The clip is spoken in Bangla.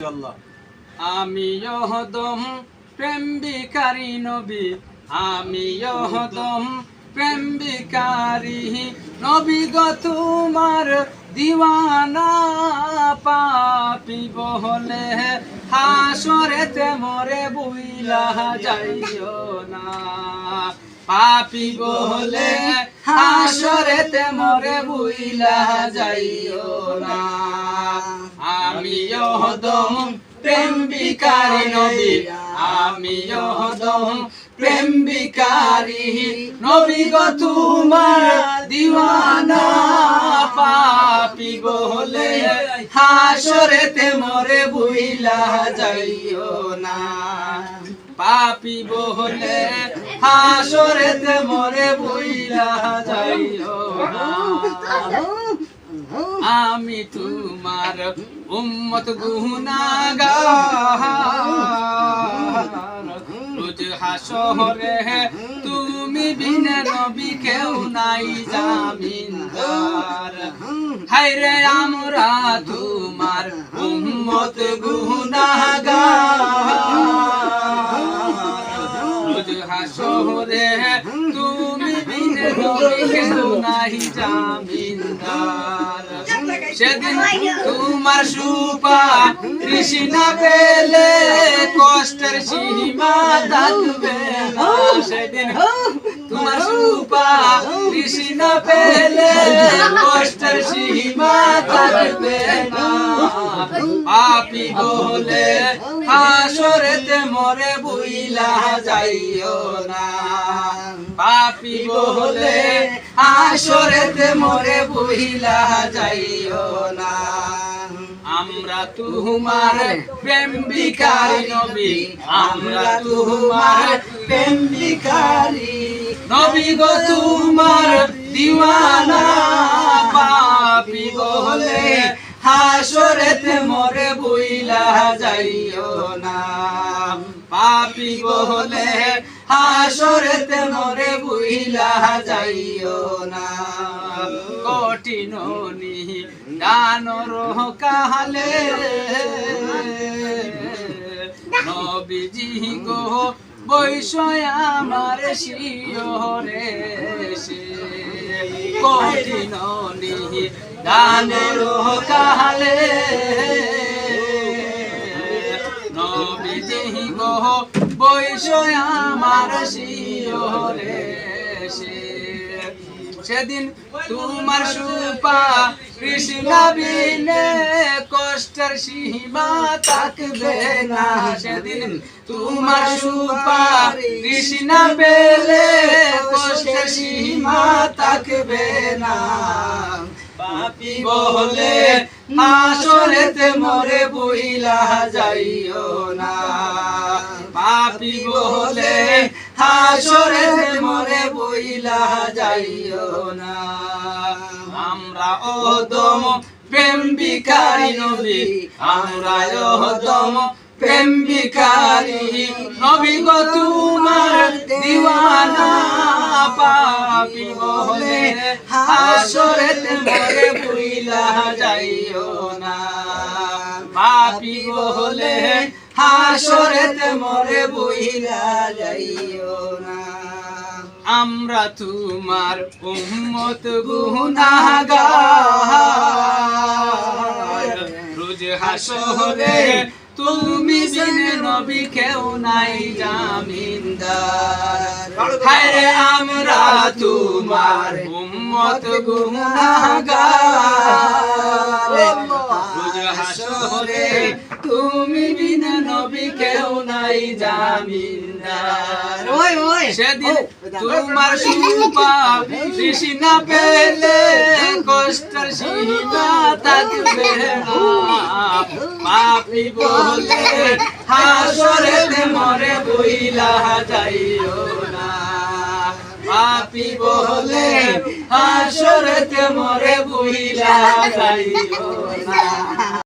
আমি হদম প্রেম বিকারী নবী, আমি হদম প্রেম বিকারী নবী গো তোমার দিওয়ানা পাপি বহলে, হাসরেতে মরে বুইলা যাইও না। পাপি বহলে, হাসরেতে মরে বুইলা যাইও না। আমি হদম প্রেম বিকারী নবী। আমি হদম প্রেম বিকারী নবী গো তোমার দিওয়ানা পাপি বলে হাসরেতে মরে বুইলা যাইও না। পাপি বলে হাসরেতে মরে বুইলা যাইও না। আমি তোমার উম্মত তুমি বিনে কেউ নাই জামিনদার। হাইরে আমরা তোমার উম্মত গুনাগার। রোজ হাসরে তুমি সেদিন তোমার সুপা কৃষ্ণা পেলে কষ্টের সীমা থাকবে সেদিন তোমার সুপা কৃষ্ণা পেলে কষ্টের সীমা থাকবে না। পাপি বলে হাসরেতে মরে বুইলা যাইও না। পাপি বলে হাসরেতে মরে বুইলা যাইও না। আমরা তোমার প্রেম বিকারী নবী, আমরা তোমার প্রেম বিকারী নবী গো তোমার দিওয়ানা, পাপি বলে হাসরেতে মরে বুইলা যাইও না। পাপি বলে হাসরেতে মরে বুইলা যাইও না। কঠিন দানর কালে নবীজি গো বৈষয় আমার শিওরে কঠিন দানর কালে নবীজি গো বৈষয় আমার শিওরে সেদিন তোমার সুপা কৃষ্ণ বিনে কষ্টের সীমা থাকবে না সেদিন। তোমার সুপা কৃষ্ণ পেলে কষ্টের সীমা থাকবে না। পাপি বলে হাসরেতে মরে বইলা যাইও না। পাপি বলে হাসরেতে মরে বইলা যাইও না। আমরা ওদম প্রেম নবী আমরা ওদম প্রেম নবী গো, তোমার দিওয়ানা পাপি বলে হাসরেতে মরে বুইলা যাইও না। পাপি বলে হাসরেতে মরে বুইলা যাইও না। আমরা তোমার উম্মত গুনাহগার রোজ হাসরে তুমি বিনে নবী, কেউ নাই জামিনদার। হায়রে আমরা তোমার উম্মত গুনাহগার বিনে কেউ নাই জামিনদার। ওই ওই। সেদিন তোমার সুপা কৃষ্ণ পেলে কষ্টের সীমা থাকবে না। পাপি বলে হাসরেতে মরে বইলা যাইও না। পাপি বলে হাসরেতে মরে বইলা যাইও না।